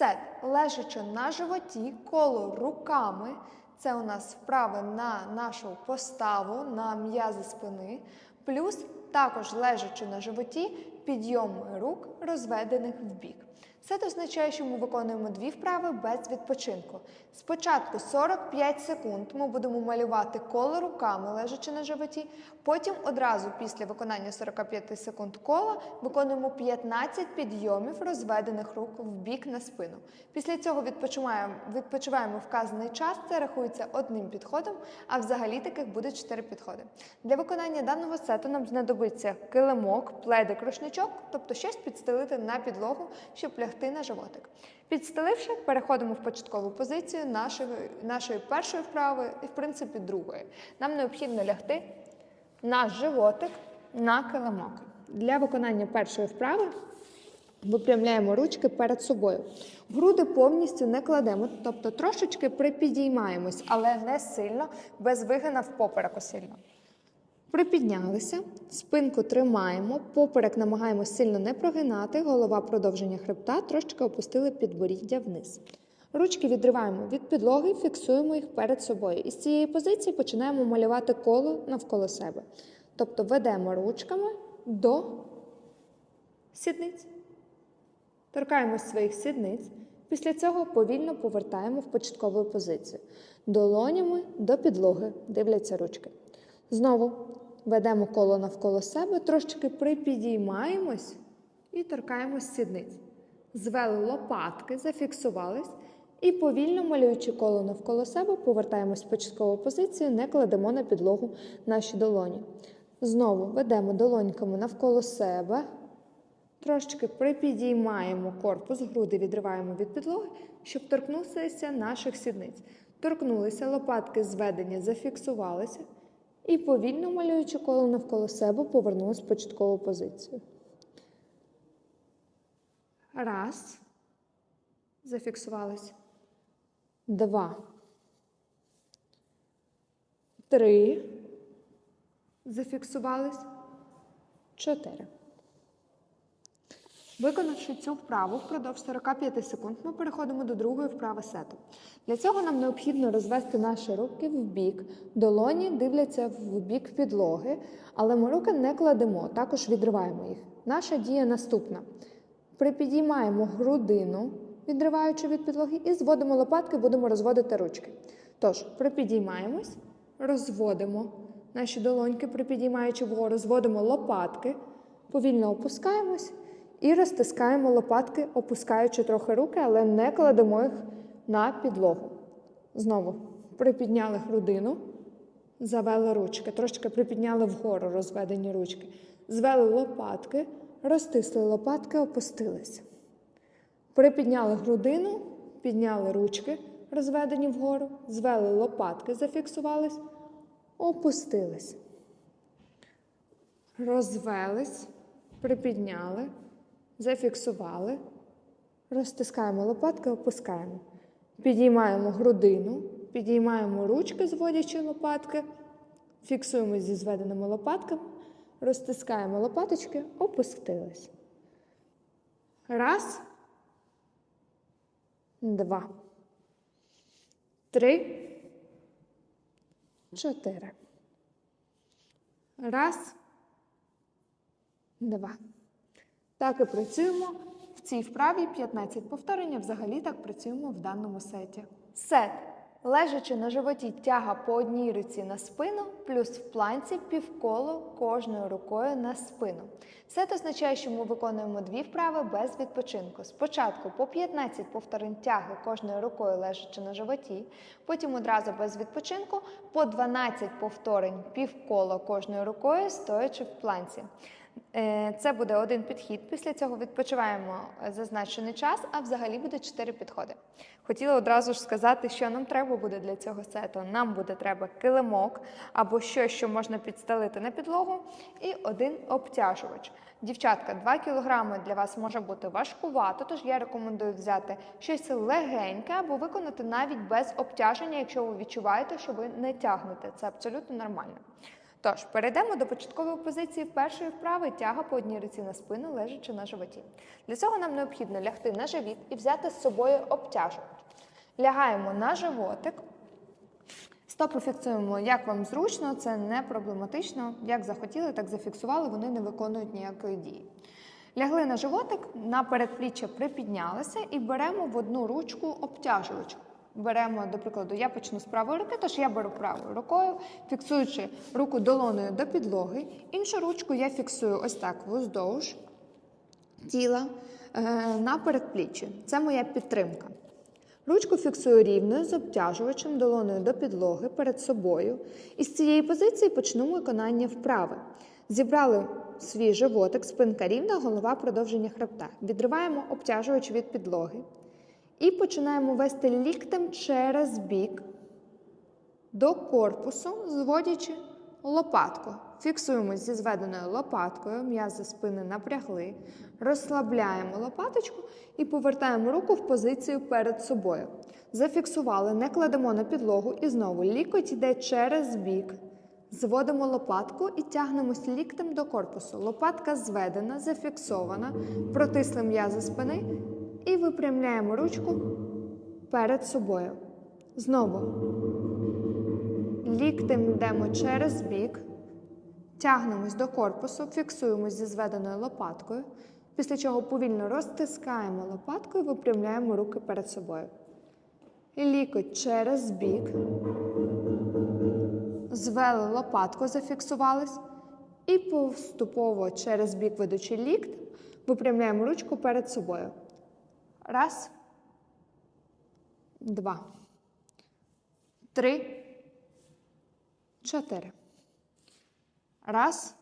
Сет, лежачи на животі, коло руками. Це у нас вправи на нашу поставу, на м'язи спини. Плюс також лежачи на животі, підйом рук, розведених в бік. Це означає, що ми виконуємо дві вправи без відпочинку. Спочатку 45 секунд ми будемо малювати коло руками, лежачи на животі. Потім одразу після виконання 45 секунд кола виконуємо 15 підйомів розведених рук в бік на спину. Після цього відпочиваємо, відпочиваємо вказаний час. Це рахується одним підходом, а взагалі таких буде 4 підходи. Для виконання даного сету нам знадобиться килимок, пледик, рушничок, тобто щось підстелити на підлогу, щоб лягти на животик. Підстеливши, переходимо в початкову позицію нашої, нашої першої вправи і, в принципі, другої. Нам необхідно лягти наш животик на килимок. Для виконання першої вправи випрямляємо ручки перед собою. Груди повністю не кладемо, тобто трошечки припідіймаємось, але не сильно, без вигина в попереку сильно. Припіднялися, спинку тримаємо, поперек намагаємося сильно не прогинати, голова продовження хребта, трошечки опустили підборіддя вниз. Ручки відриваємо від підлоги, фіксуємо їх перед собою. І з цієї позиції починаємо малювати коло навколо себе. Тобто ведемо ручками до сідниць. Торкаємось своїх сідниць. Після цього повільно повертаємо в початкову позицію. Долонями до підлоги дивляться ручки. Знову ведемо коло навколо себе, трошечки припідіймаємось і торкаємось сідниць. Звели лопатки, зафіксувались. І повільно малюючи коло навколо себе, повертаємось в початкову позицію, не кладемо на підлогу наші долоні. Знову ведемо долоньками навколо себе, трошечки припідіймаємо корпус, груди відриваємо від підлоги, щоб торкнутися наших сідниць. Торкнулися, лопатки зведені, зафіксувалися. І повільно малюючи коло навколо себе, повернулися в початкову позицію. Раз. Зафіксувались. Два. Три. Зафіксувались. Чотири. Виконавши цю вправу впродовж 45 секунд, ми переходимо до другої вправи сету. Для цього нам необхідно розвести наші руки в бік. Долоні дивляться в бік підлоги, але ми руки не кладемо, також відриваємо їх. Наша дія наступна: припідіймаємо грудину, відриваючи від підлоги, і зводимо лопатки, будемо розводити ручки. Тож, припідіймаємось, розводимо наші долоньки, припідіймаючи вгору, зводимо лопатки, повільно опускаємось. І розтискаємо лопатки, опускаючи трохи руки, але не кладемо їх на підлогу. Знову припідняли грудину, завели ручки, трошки припідняли вгору розведені ручки. Звели лопатки, розтисли лопатки, опустились. Припідняли грудину, підняли ручки, розведені вгору, звели лопатки, зафіксувались, опустились. Розвелись, припідняли. Зафіксували, розтискаємо лопатки, опускаємо. Підіймаємо грудину, підіймаємо ручки, зводячи лопатки, фіксуємо зі зведеними лопатками, розтискаємо лопаточки, опустились. Раз, два, три, чотири. Раз, два. Так і працюємо в цій вправі 15 повторення. Взагалі так працюємо в даному сеті. Сет. Лежачи на животі тяга по одній руці на спину, плюс в планці півколо кожною рукою на спину. Сет означає, що ми виконуємо дві вправи без відпочинку. Спочатку по 15 повторень тяги кожною рукою лежачи на животі, потім одразу без відпочинку по 12 повторень півколо кожною рукою, стоячи в планці. Е, це буде один підхід. Після цього відпочиваємо зазначений час, а взагалі буде чотири підходи. Хотіла одразу ж сказати, що нам треба буде для цього сету. Нам буде треба килимок або щось, що можна підстелити на підлогу, і один обтяжувач. Дівчатка, 2 кг для вас може бути важкувато, тож я рекомендую взяти щось легеньке або виконати навіть без обтяження, якщо ви відчуваєте, що ви не тягнете. Це абсолютно нормально. Тож, перейдемо до початкової позиції першої вправи тяга по одній руці на спину, лежачи на животі. Для цього нам необхідно лягти на живіт і взяти з собою обтяжувач. Лягаємо на животик. Стопи фіксуємо, як вам зручно, це не проблематично. Як захотіли, так зафіксували, вони не виконують ніякої дії. Лягли на животик, на передпліччя припіднялися і беремо в одну ручку обтяжувач. Беремо, до прикладу, я почну з правої руки, тож я беру правою рукою, фіксуючи руку долоною до підлоги. Іншу ручку я фіксую ось так вздовж тіла е, на передпліччі. Це моя підтримка. Ручку фіксую рівною з обтяжувачем долоною до підлоги перед собою. І з цієї позиції почнемо виконання вправи. Зібрали свій животик, спинка рівна, голова продовження хребта. Відриваємо обтяжувач від підлоги. І починаємо вести ліктем через бік до корпусу, зводячи лопатку. Фіксуємось зі зведеною лопаткою, м'язи спини напрягли, розслабляємо лопаточку і повертаємо руку в позицію перед собою. Зафіксували, не кладемо на підлогу і знову лікоть йде через бік. Зводимо лопатку і тягнемось ліктем до корпусу. Лопатка зведена, зафіксована, протисли м'язи спини і випрямляємо ручку перед собою. Знову ліктем йдемо через бік, тягнемось до корпусу, фіксуємось зі зведеною лопаткою, після чого повільно розтискаємо лопатку і випрямляємо руки перед собою. Лікоть через бік. Звели лопатку, зафіксувались. І поступово через бік ведучи лікт, випрямляємо ручку перед собою. Раз. Два. Три. Чотири. Раз.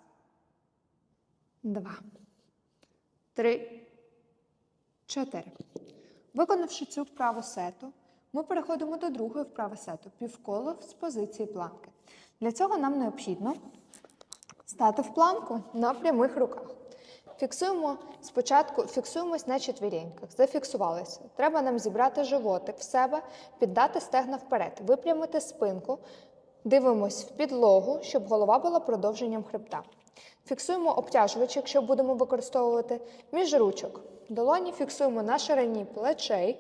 Два. Три. Чотири. Виконавши цю вправу сету, ми переходимо до другої вправи сету півколо з позиції планки. Для цього нам необхідно стати в планку на прямих руках. Фіксуємо спочатку, фіксуємось на четвіріньках, зафіксувалися. Треба нам зібрати животик в себе, піддати стегна вперед, випрямити спинку, дивимось в підлогу, щоб голова була продовженням хребта. Фіксуємо обтяжувач, якщо будемо використовувати між ручок. Долоні фіксуємо на ширині плечей,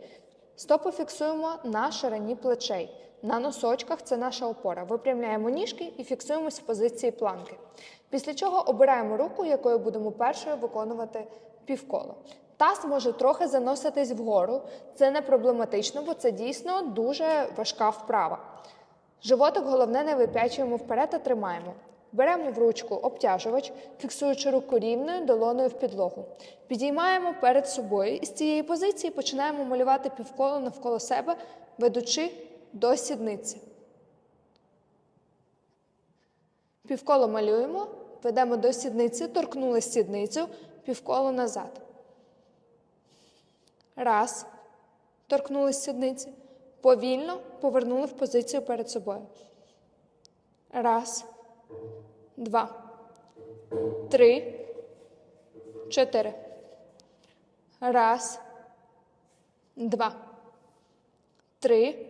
стопи фіксуємо на ширині плечей. На носочках це наша опора. Випрямляємо ніжки і фіксуємось в позиції планки. Після чого обираємо руку, якою будемо першою виконувати півколо. Таз може трохи заноситись вгору. Це не проблематично, бо це дійсно дуже важка вправа. Животик головне не вип'ячуємо вперед, а тримаємо. Беремо в ручку обтяжувач, фіксуючи руку рівною долоною в підлогу. Підіймаємо перед собою і з цієї позиції починаємо малювати півколо навколо себе, ведучи до сідниці. Півколо малюємо, ведемо до сідниці, торкнули сідницю, півколо назад. Раз. Торкнули сідниці. Повільно повернули в позицію перед собою. Раз. Два. Три. Чотири. Раз. Два. Три.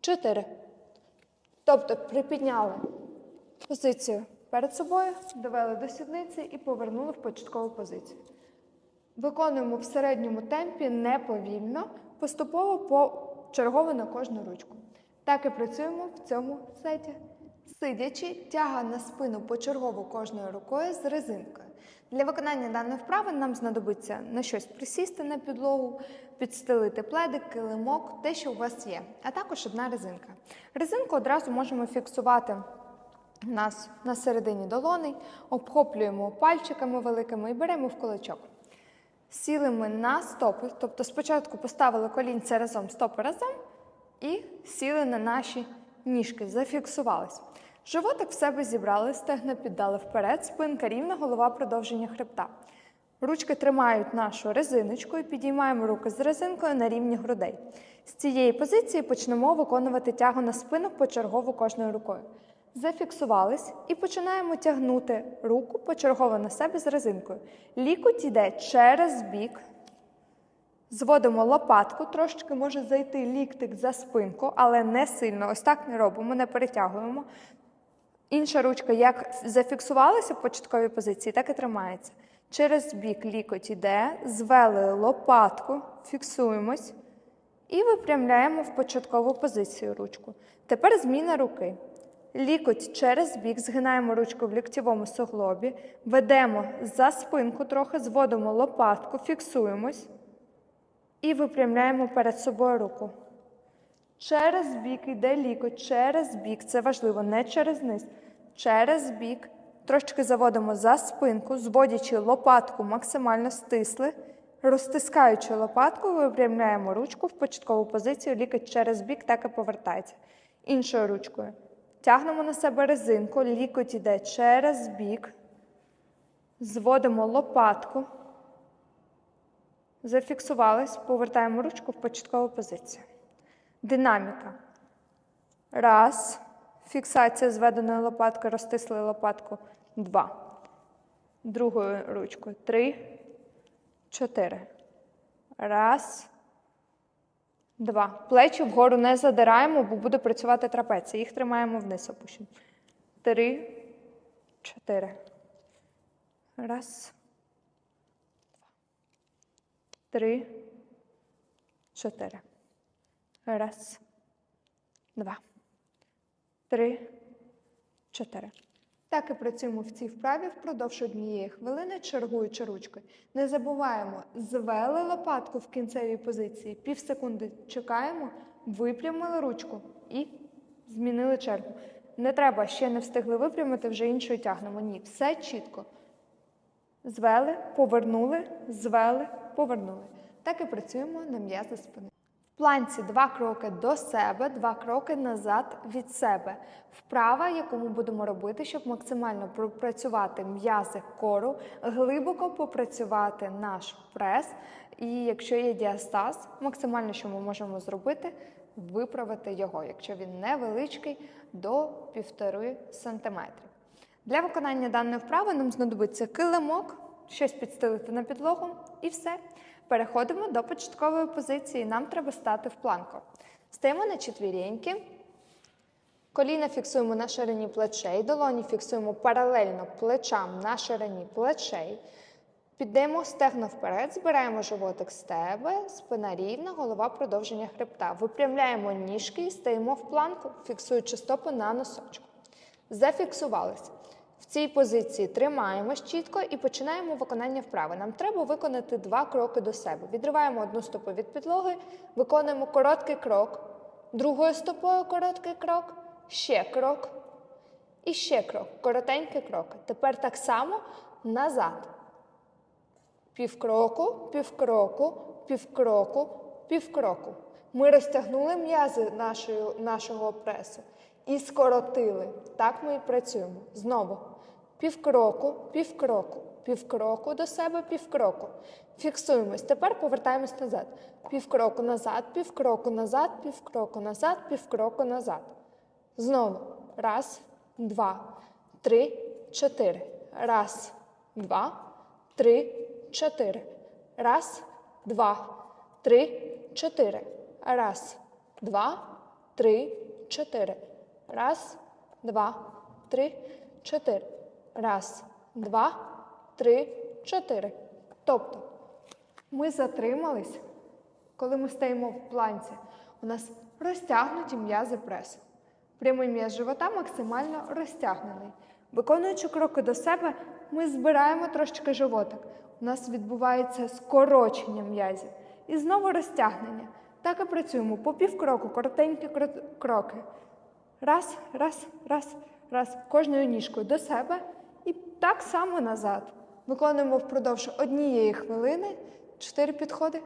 Чотири. Тобто припідняли позицію перед собою, довели до сідниці і повернули в початкову позицію. Виконуємо в середньому темпі неповільно, поступово почергово на кожну ручку. Так і працюємо в цьому сеті. Сидячи, тяга на спину почергово кожною рукою з резинкою. Для виконання даної вправи нам знадобиться на щось присісти на підлогу, підстелити пледик, килимок, те, що у вас є, а також одна резинка. Резинку одразу можемо фіксувати у нас на середині долони, обхоплюємо пальчиками великими і беремо в кулачок. Сіли ми на стопи, тобто спочатку поставили колінця разом, стопи разом і сіли на наші ніжки, зафіксувались. Животик в себе зібрали, стегна піддали вперед, спинка рівна, голова продовження хребта. Ручки тримають нашу резиночку і підіймаємо руки з резинкою на рівні грудей. З цієї позиції почнемо виконувати тягу на спину почергово кожною рукою. Зафіксувались і починаємо тягнути руку почергово на себе з резинкою. Лікоть йде через бік. Зводимо лопатку, трошечки може зайти ліктик за спинку, але не сильно. Ось так не робимо, не перетягуємо. Інша ручка як зафіксувалася в початковій позиції, так і тримається. Через бік лікоть іде, звели лопатку, фіксуємось і випрямляємо в початкову позицію ручку. Тепер зміна руки. Лікоть через бік, згинаємо ручку в ліктєвому суглобі, ведемо за спинку трохи, зводимо лопатку, фіксуємось і випрямляємо перед собою руку. Через бік йде лікоть, через бік. Це важливо, не через низ. Через бік. Трошки заводимо за спинку, зводячи лопатку максимально стисли. Розтискаючи лопатку, випрямляємо ручку в початкову позицію, лікоть через бік, так і повертається. Іншою ручкою. Тягнемо на себе резинку, лікоть йде через бік. Зводимо лопатку. Зафіксувались, повертаємо ручку в початкову позицію. Динаміка. Раз. Фіксація зведеної лопатки, розтисли лопатку. Два. Другою ручкою. Три. Чотири. Раз. Два. Плечі вгору не задираємо, бо буде працювати трапеція. Їх тримаємо вниз опущені. Три. Чотири. Раз. Три. Чотири. Раз, два, три, чотири. Так і працюємо в цій вправі впродовж однієї хвилини, чергуючи ручкою. Не забуваємо, звели лопатку в кінцевій позиції, пів секунди чекаємо, випрямили ручку і змінили чергу. Не треба ще не встигли випрямити, вже іншою тягнемо. Ні, все чітко. Звели, повернули, звели, повернули. Так і працюємо на м'язи спини. В планці два кроки до себе, два кроки назад від себе. Вправа, яку ми будемо робити, щоб максимально пропрацювати м'язи кору, глибоко попрацювати наш прес. І якщо є діастаз, максимально, що ми можемо зробити, виправити його, якщо він невеличкий, до 1,5 см. Для виконання даної вправи нам знадобиться килимок, щось підстелити на підлогу і все. Переходимо до початкової позиції. Нам треба стати в планку. Стаємо на четвіреньки. Коліна фіксуємо на ширині плечей, долоні фіксуємо паралельно плечам на ширині плечей. Піддаємо стегна вперед, збираємо животик з тебе, спина рівна, голова продовження хребта. Випрямляємо ніжки і стаємо в планку, фіксуючи стопи на носочку. Зафіксувалися. В цій позиції тримаємось чітко і починаємо виконання вправи. Нам треба виконати два кроки до себе. Відриваємо одну стопу від підлоги, виконуємо короткий крок, другою стопою короткий крок, ще крок і ще крок. Коротенький крок. Тепер так само назад. Півкроку, півкроку, півкроку, півкроку. Ми розтягнули м'язи нашого пресу і скоротили. Так ми і працюємо. Знову. Півкроку, півкроку, півкроку до себе, півкроку. Фіксуємось. Тепер повертаємось назад. Півкроку назад, півкроку назад, півкроку назад, півкроку назад. Знову. Раз, два, три, чотири. Раз, два, три, чотири. Раз, два, три, чотири. Раз, два, три, чотири. Раз, два, три, чотири. Раз, два, три, чотири. Тобто ми затримались, коли ми стоїмо в планці. У нас розтягнуті м'язи пресу. Прямий м'яз живота максимально розтягнений. Виконуючи кроки до себе, ми збираємо трошечки животик. У нас відбувається скорочення м'язів. І знову розтягнення. Так і працюємо по півкроку, коротенькі кроки. Раз, раз, раз, раз. Кожною ніжкою до себе і так само назад. Виконуємо впродовж однієї хвилини чотири підходи.